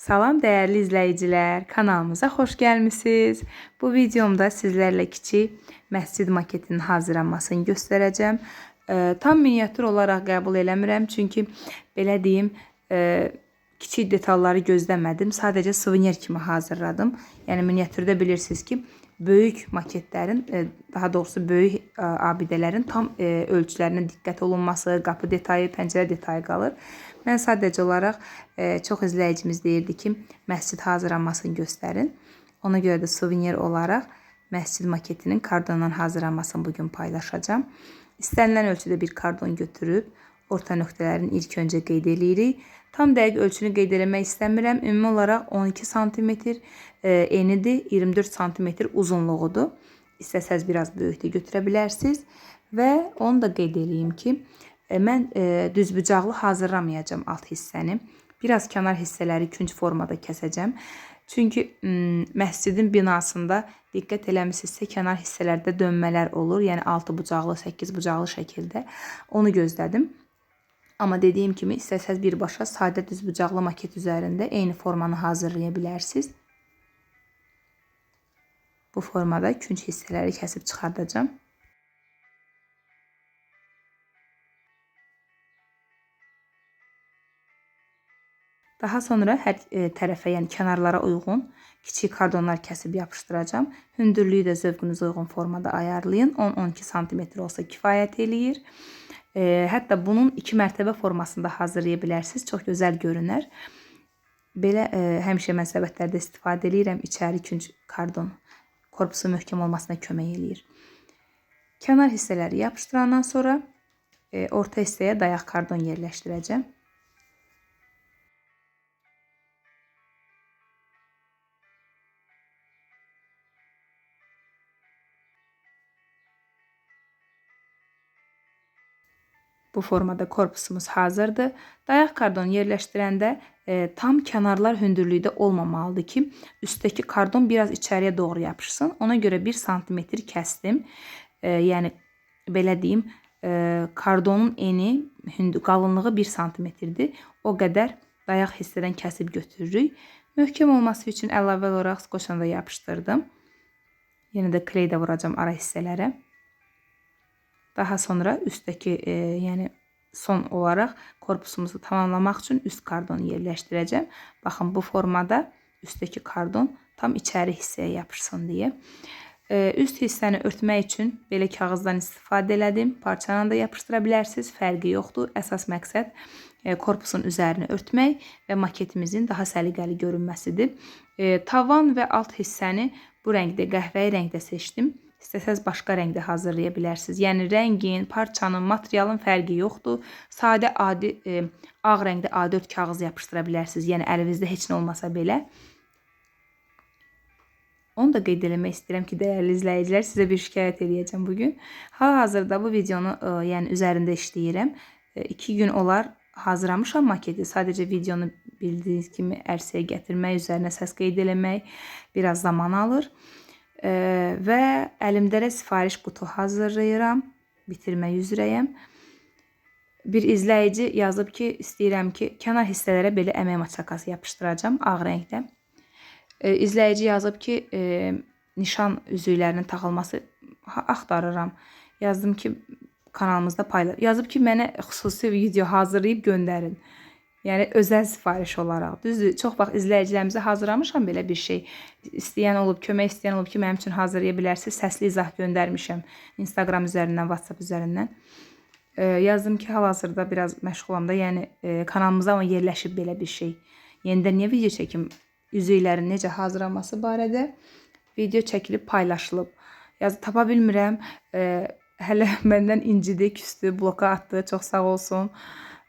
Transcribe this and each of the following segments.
Salam değerli izleyiciler, kanalımıza hoş gəlmisiniz. Bu videomda sizlərlə kiçik məscid maketinin hazırlanmasını göstərəcəm. E, tam miniatür olaraq qəbul eləmirəm, çünki belə deyim, e, kiçik detalları gözləmədim. Sadəcə suvenir kimi hazırladım. Yəni miniatürdə bilirsiniz ki, böyük maketlərin, e, daha doğrusu böyük e, abidələrin tam e, ölçülərinə diqqət olunması, qapı detayı, pəncərə detayı qalır. Mən sadəcə olaraq çox izləyicimiz deyirdi ki, məscid hazırlanmasını göstərin. Ona görə də suvenir olaraq məscid maketinin kardondan hazırlanmasını bugün paylaşacağım. İstənilən ölçüdə bir kardon götürüb orta nöqtələrini ilk öncə qeyd eləyirik. Tam dəqiq ölçünü qeyd eləmək istəmirəm. Ümumi olaraq 12 sm enidir, 24 sm uzunluğudur. İstəsəz biraz böyük də götürə bilərsiniz və onu da qeyd eləyim ki, e, mən e, düzbucaqlı hazırlamayacağım alt hissəni. Biraz kənar hissələri künc formada kəsəcəm. Çünki məscidin binasında diqqət eləmisinizsə kənar hissələrdə dönmələr olur. Yəni 6 bucaqlı, 8 bucaqlı şəkildə onu gözlədim. Amma dediyim kimi istəsəz birbaşa sadə düzbucaqlı maket üzərində eyni formanı hazırlaya bilərsiniz. Bu formada künc hissələri kəsib çıxardacağam. Daha sonra hər e, tərəfə, yəni kənarlara uyğun kiçik kardonlar kəsib yapışdıracağam. Hündürlüyü də zövqünüzə uyğun formada ayarlayın. 10-12 sm olsa kifayət eləyir. E, hətta bunun iki mərtəbə formasında hazırlaya bilərsiniz. Çox gözəl görünər. Belə e, həmişə mənsəbətlərdə istifadə edirəm. İçəri künc kardon korpusu möhkəm olmasına kömək eləyir. Kənar hissələri yapışdırandan sonra e, orta hissəyə dayaq kardon yerləşdirəcəm. Bu formada korpusumuz hazırdır. Dayaq kardon yerləşdirəndə e, tam kənarlar hündürlükdə olmamalıdır ki, üstdəki kardon biraz içəriyə doğru yapışsın. Ona görə 1 sm kəsdim. E, yəni belə deyim, e, kardonun eni, hündür qalınlığı 1 sm-dir. O qədər dayaq hissədən kəsib götürürük. Möhkəm olması üçün əlavə olaraq skoçla da yapışdırdım. Yenə də kley də vuracağam ara hissələrə. Daha sonra üstteki e, yəni son olaraq korpusumuzu tamamlamaq üçün üst kardonu yerləşdirəcəm. Baxın bu formada üstteki kardon tam içəri hissəyə yapışsın deyə. E, üst hissəni örtmək üçün belə kağızdan istifadə elədim. Parçanı da yapışdıra bilərsiniz. Fərqi yoxdur. Əsas məqsəd e, korpusun üzərini örtmək və maketimizin daha səliqəli görünməsidir. E, tavan və alt hissəni bu rəngdə, qəhvəyi rəngdə seçdim. İstəsəz başqa rəngdə hazırlaya bilərsiniz. Yəni rəngin, parçanın, materialın fərqi yoxdur. Sadə adi e, ağ rəngdə A4 kağız yapışdıra bilərsiniz. Yəni əlinizdə heç nə olmasa belə. Onu da qeyd eləmək istəyirəm ki, dəyərli izləyicilər, sizə bir şikayət eləyəcəm bu gün. Hal-hazırda bu videonu e, yəni üzərində işləyirəm. 2 e, gün olar hazırlamışam maketi. Sadəcə videonu bildiyiniz kimi ərsəyə gətirmək, üzərinə səs qeyd eləmək biraz zaman alır. Ee, və əlimdə də sifariş qutu hazırlayıram. Bitirmək üzrəyəm. Bir izləyici yazıb ki, istəyirəm ki, kənar hissələrə belə əmək maçakası yapışdıracağam ağ rəngdə. E, izləyici yazıb ki, e, nişan üzüklərinin taxılması axtarıram. Yazdım ki, kanalımızda paylaş. Yazıb ki, mənə xüsusi video hazırlayıb göndərin. Yəni özəl sifariş olaraq. Düzdür, çox vaxt izləyicilərimizə hazırlamışam belə bir şey. İstəyən olub, kömək istəyən olub ki, mənim üçün hazırlaya bilərsiniz. Səsli izah göndərmişəm Instagram üzərindən, WhatsApp üzərindən. E, yazdım ki, hal-hazırda biraz məşğulam da, yəni e, kanalımıza amma yerləşib belə bir şey. Yenidən niyə video çəkim? Üzüklərin necə hazırlanması barədə video çəkilib paylaşılıb. Yazı tapa bilmirəm. E, hələ məndən incidi, küstü, bloka atdı. Çox sağ olsun.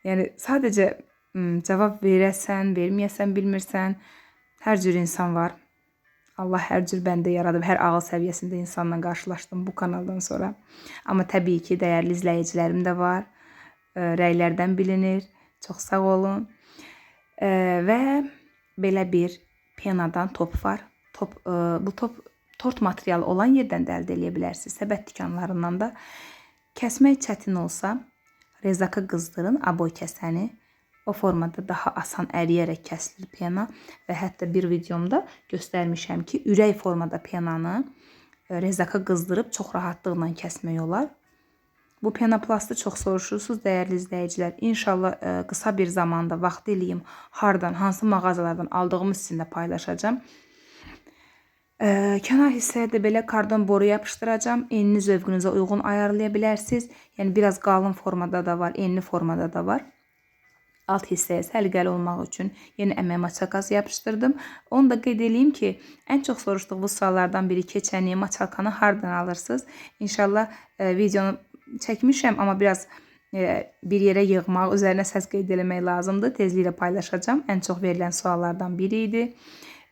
Yəni sadəcə cavab verəsən, verməyəsən bilmirsən. Hər cür insan var. Allah hər cür bəndə yaradıb. Hər ağıl səviyyəsində insanla qarşılaşdım bu kanaldan sonra. Amma təbii ki, dəyərli izləyicilərim də var. Rəylərdən bilinir. Çox sağ olun. Və belə bir penadan top var. Top bu top tort materialı olan yerdən də əldə edə bilərsiniz. Səbət dükanlarından da kəsmək çətin olsa rezaka qızdırın aboy kəsəni O formada daha asan əriyərək kəsilir piyana və hətta bir videomda göstərmişəm ki, ürək formada piyananı e, rezaka qızdırıb çox rahatlıqla kəsmək olar. Bu piyanoplastı çox soruşursunuz dəyərli izləyicilər. İnşallah ə, qısa bir zamanda vaxt eləyim hardan, hansı mağazalardan aldığımı sizinlə paylaşacağam. Ə, kənar hissəyə də belə kardon boru yapışdıracağam. Enini zövqünüzə uyğun ayarlaya bilərsiniz. Yəni biraz qalın formada da var, enli formada da var. Alt hissəyə səliqəli olmaq üçün yeni əmək maçalkası yapışdırdım. Onu da qeyd edeyim ki, ən çox soruşduğunuz suallardan biri keçəni maçalkanı hardan alırsınız? İnşallah ə, videonu çəkmişəm, amma biraz e, bir yerə yığmaq, üzərinə səs qeyd eləmək lazımdır. Tezliklə paylaşacağam. Ən çox verilən suallardan biri idi.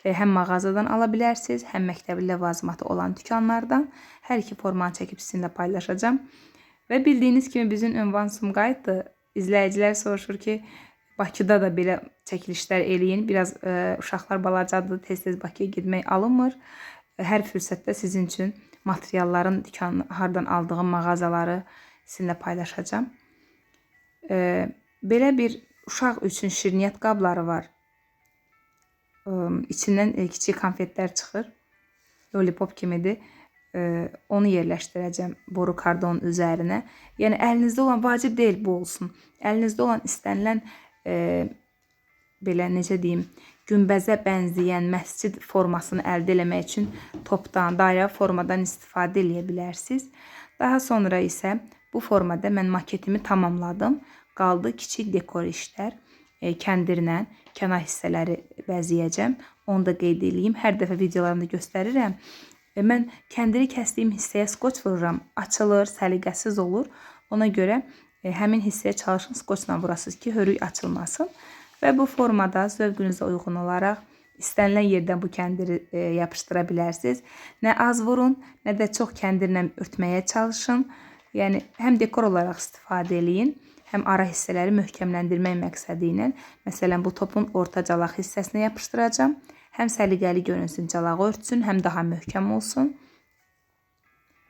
E, Həm mağazadan ala bilərsiniz, həm məktəbli ləvazimatı olan dükanlardan. Hər iki formanı çəkib sizinlə paylaşacağam. Və bildiyiniz kimi bizim ünvan Sumqayıtdır. İzləyicilər soruşur ki, Bakıda da belə çəkilişlər eləyin. Biraz ə, uşaqlar balacadır, tez-tez Bakıya getmək alınmır. Hər fürsətdə sizin üçün materialların dükan hardan aldığım mağazaları sizinlə paylaşacağam. Ə, belə bir uşaq üçün şirniyyat qabları var. Ə, içindən ə, kiçik konfetlər çıxır. Lollipop kimidir. Ə, onu yerləşdirəcəm boru kardonun üzərinə. Yəni əlinizdə olan vacib deyil bu olsun. Əlinizdə olan istənilən e, belə necə deyim, günbəzə bənzəyən məscid formasını əldə etmək üçün topdan, dairə formadan istifadə edə bilərsiniz. Daha sonra isə bu formada mən maketimi tamamladım. Qaldı kiçik dekor işlər. E, kəndirlə kənar hissələri bəzəyəcəm. Onu da qeyd edeyim. Hər dəfə videolarımda göstərirəm. E, mən kəndiri kəsdiyim hissəyə skoç vururam. Açılır, səliqəsiz olur. Ona görə e, həmin hissəyə çalışın skoçla vurasınız ki, hörük açılmasın. Və bu formada zövqünüzə uyğun olaraq istənilən yerdən bu kəndiri e, yapışdıra bilərsiniz. Nə az vurun, nə də çox kəndirlə örtməyə çalışın. Yəni həm dekor olaraq istifadə eləyin, həm ara hissələri möhkəmləndirmək məqsədi ilə. Məsələn, bu topun orta calaq hissəsinə yapışdıracağam. Həm səliqəli görünsün, calağı örtsün, həm daha möhkəm olsun.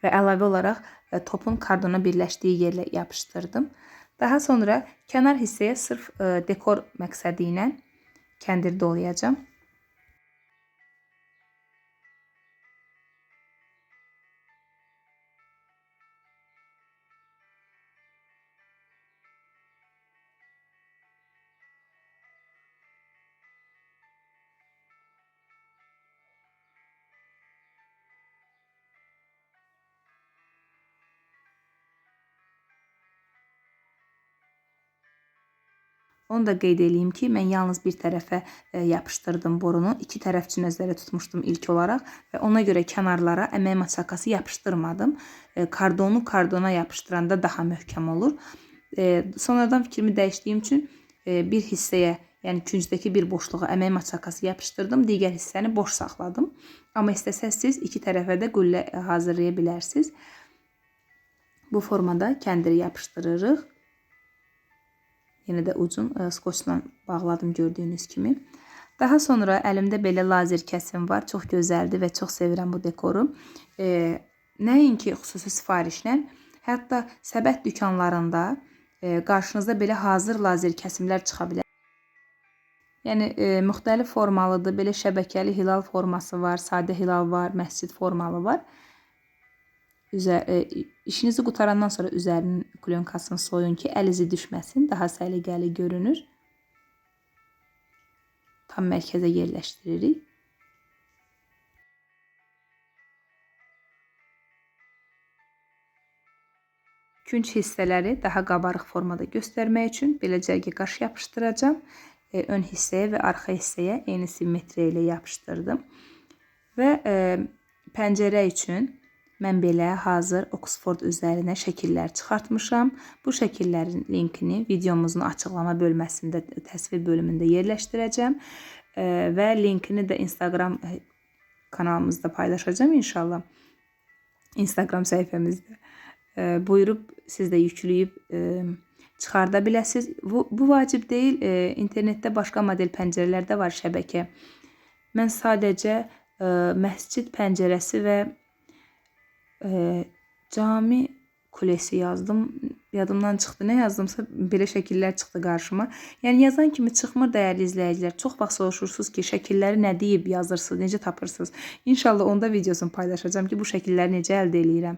Və əlavə olaraq e, topun kardona birləşdiyi yerlə yapışdırdım. Daha sonra kənar hissəyə sırf e, dekor məqsədi ilə kəndir dolayacağam. Onu da qeyd edeyim ki, mən yalnız bir tərəfə e, yapışdırdım borunu. İki tərəf üçün nəzərdə tutmuşdum ilk olaraq və ona görə kənarlara əmək maçakası yapışdırmadım. E, kardonu kardona yapışdıranda daha möhkəm olur. E, sonradan fikrimi dəyişdiyim üçün bir hissəyə, yəni küncdəki bir boşluğa əmək maçakası yapışdırdım. Digər hissəni boş saxladım. Amma istəsəz siz iki tərəfə də qüllə hazırlaya bilərsiniz. Bu formada kəndiri yapışdırırıq. Yenə də ucun e, skoçla bağladım gördüyünüz kimi. Daha sonra əlimdə belə lazer kəsim var. Çox gözəldir və çox sevirəm bu dekoru. E, nəinki xüsusi sifarişlə, hətta səbət dükanlarında e, qarşınızda belə hazır lazer kəsimlər çıxa bilər. Yəni e, müxtəlif formalıdır. Belə şəbəkəli hilal forması var, sadə hilal var, məscid formalı var. Üzər, e, işinizi qutarandan sonra üzərinin klyonkasını soyun ki, əl izi düşməsin, daha səliqəli görünür. Tam mərkəzə yerləşdiririk. Künc hissələri daha qabarıq formada göstərmək üçün belə cərgə qaş yapışdıracağım. E, ön hissəyə və arxa hissəyə eyni simmetriya ilə yapışdırdım. Və e, pəncərə üçün Mən belə hazır Oxford üzərinə şəkillər çıxartmışam. Bu şəkillərin linkini videomuzun açıqlama bölməsində, təsvir bölümündə yerləşdirəcəm və linkini də Instagram kanalımızda paylaşacağım inşallah. Instagram səhifəmizdə. Buyurub siz də yükləyib çıxarda biləsiniz. Bu, bu vacib deyil. İnternetdə başqa model pəncərələr də var şəbəkə. Mən sadəcə məscid pəncərəsi və e, cami kulesi yazdım. Yadımdan çıxdı. Nə yazdımsa belə şəkillər çıxdı qarşıma. Yəni yazan kimi çıxmır dəyərli izləyicilər. Çox vaxt soruşursunuz ki, şəkilləri nə deyib yazırsınız, necə tapırsınız? İnşallah onda videosunu paylaşacağam ki, bu şəkilləri necə əldə eləyirəm.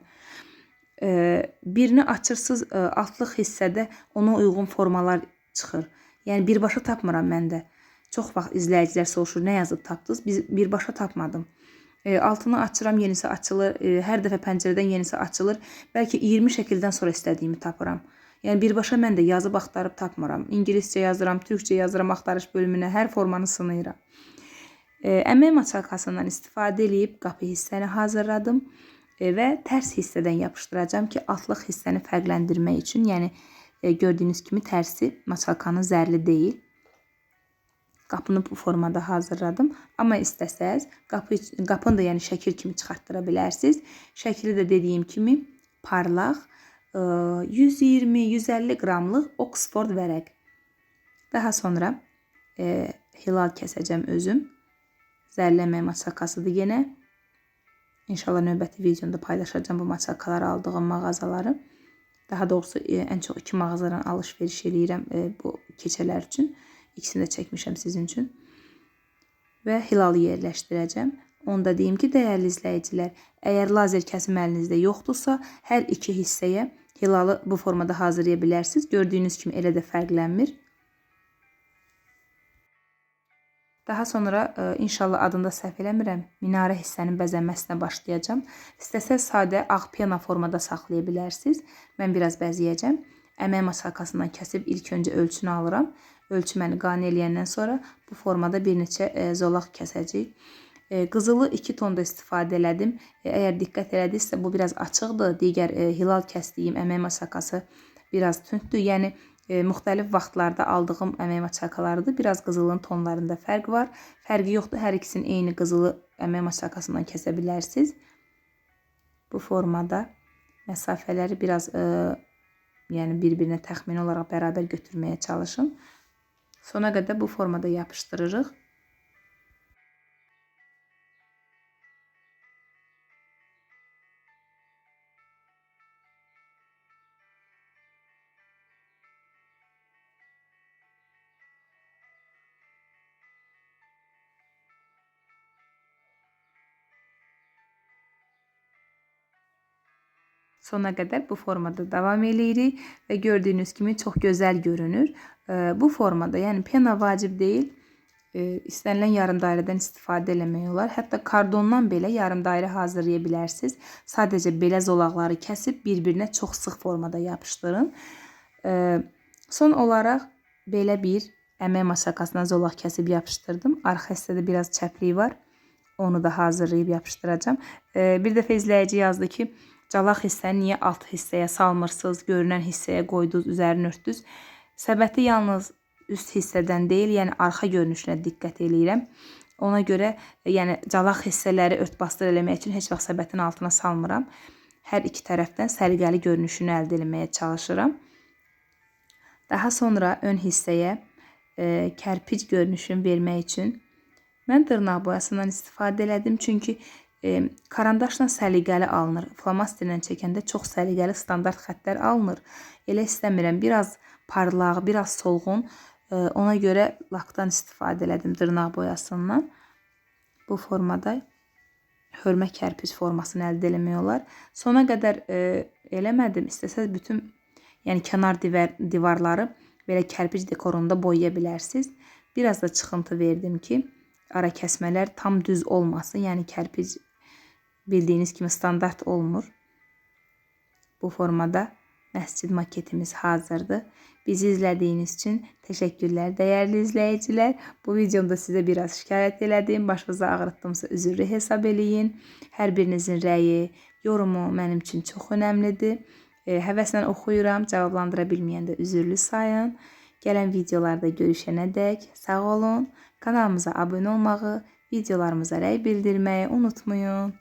Ee, birini açırsınız, ə, altlıq hissədə ona uyğun formalar çıxır. Yəni birbaşa tapmıram mən də. Çox vaxt izləyicilər soruşur, nə yazıb tapdınız? Biz birbaşa tapmadım. Altını açıram, yenisi açılır. Hər dəfə pəncərədən yenisi açılır. Bəlkə 20 şəkildən sonra istədiyimi tapıram. Yəni birbaşa mən də yazıb axtarıb tapmıram. İngiliscə yazıram, türkcə yazıram axtarış bölümünə, hər formanı sınayıram. Əmək maçalkasından istifadə edib qapı hissəni hazırladım və tərs hissədən yapışdıracağam ki, altlıq hissəni fərqləndirmək üçün, yəni e, gördüyünüz kimi tərsi maçalkanın zərli deyil. Qapını bu formada hazırladım. Amma istəsəz qapı qapını da yəni şəkil kimi çıxartdıra bilərsiniz. Şəkli də dediyim kimi parlaq 120-150 qramlıq Oxford vərəq. Daha sonra e, hilal kəsəcəm özüm. Zərləmə maçakasıdır yenə. İnşallah növbəti videomda paylaşacağım bu maçakaları aldığım mağazaları. Daha doğrusu e, ən çox iki mağazadan alış-veriş e, bu keçələr üçün. İkisini də çəkmişəm sizin üçün. Və hilalı yerləşdirəcəm. Onu da deyim ki, dəyərli izləyicilər, əgər lazer kəsim əlinizdə yoxdursa, hər iki hissəyə hilalı bu formada hazırlaya bilərsiniz. Gördüyünüz kimi elə də fərqlənmir. Daha sonra e, inşallah adında səhv eləmirəm, minarə hissənin bəzənməsinə başlayacağam. İstəsəz sadə ağ pena formada saxlaya bilərsiniz. Mən biraz bəzəyəcəm. Əmək masakasından kəsib ilk öncə ölçünü alıram ölçməni qane eləyəndən sonra bu formada bir neçə e, zolaq kəsəcəyik. E, qızılı 2 tonda istifadə elədim. E, əgər diqqət elədinizsə bu biraz açıqdır. Digər hilal kəsdiyim əmək masakası biraz tündür. Yəni müxtəlif vaxtlarda aldığım əmək masakalarıdır. Biraz qızılın tonlarında fərq var. Fərqi yoxdur. Hər ikisini eyni qızılı əmək masakasından kəsə bilərsiniz. Bu formada məsafələri biraz yəni bir-birinə təxmini olaraq bərabər götürməyə çalışın. Sona kadar bu formada yapıştırırıq. Sona kadar bu formada devam eləyirik ve gördüğünüz gibi çok güzel görünür. Bu formada yəni pena vacib deyil. İstənilən yarım dairədən istifadə eləmək olar. Hətta kardondan belə yarım dairə hazırlaya bilərsiniz. Sadəcə belə zolaqları kəsib bir-birinə çox sıx formada yapışdırın. Son olaraq belə bir əmək masakasına zolaq kəsib yapışdırdım. Arxa hissədə biraz çəplik var. Onu da hazırlayıb yapışdıracağam. Bir dəfə izləyici yazdı ki, calaq hissəni niyə alt hissəyə salmırsınız, görünən hissəyə qoydunuz, üzərini örtdünüz. Səbəti yalnız üst hissədən deyil, yəni arxa görünüşünə diqqət eləyirəm. Ona görə, yəni calaq hissələri ört-basdır eləmək üçün heç vaxt səbətin altına salmıram. Hər iki tərəfdən səliqəli görünüşünü əldə etməyə çalışıram. Daha sonra ön hissəyə e, kərpic görünüşünü vermək üçün mən dırnaq boyasından istifadə elədim. Çünki e, karandaşla səliqəli alınır. Flomasterlə çəkəndə çox səliqəli standart xəttlər alınır. Elə istəmirəm. Biraz parlaq, biraz solğun. E, ona görə lakdan istifadə elədim dırnaq boyasından. Bu formada hörmə kərpic formasını əldə eləmək olar. Sona qədər e, eləmədim. İstəsəz bütün yəni kənar divar, divarları belə kərpic dekorunda boyaya bilərsiniz. Biraz da çıxıntı verdim ki, ara kəsmələr tam düz olmasın. Yəni kərpic bildiyiniz kimi standart olmur. Bu formada məscid maketimiz hazırdır. Bizi izlədiyiniz üçün təşəkkürlər dəyərli izləyicilər. Bu videomda sizə biraz şikayət elədim. Başınıza ağrıtdımsa üzrlü hesab eləyin. Hər birinizin rəyi, yorumu mənim üçün çox önəmlidir. E, həvəslə oxuyuram, cavablandıra bilməyəndə üzrlü sayın. Gələn videolarda görüşənədək sağ olun. Kanalımıza abunə olmağı, videolarımıza rəy bildirməyi unutmayın.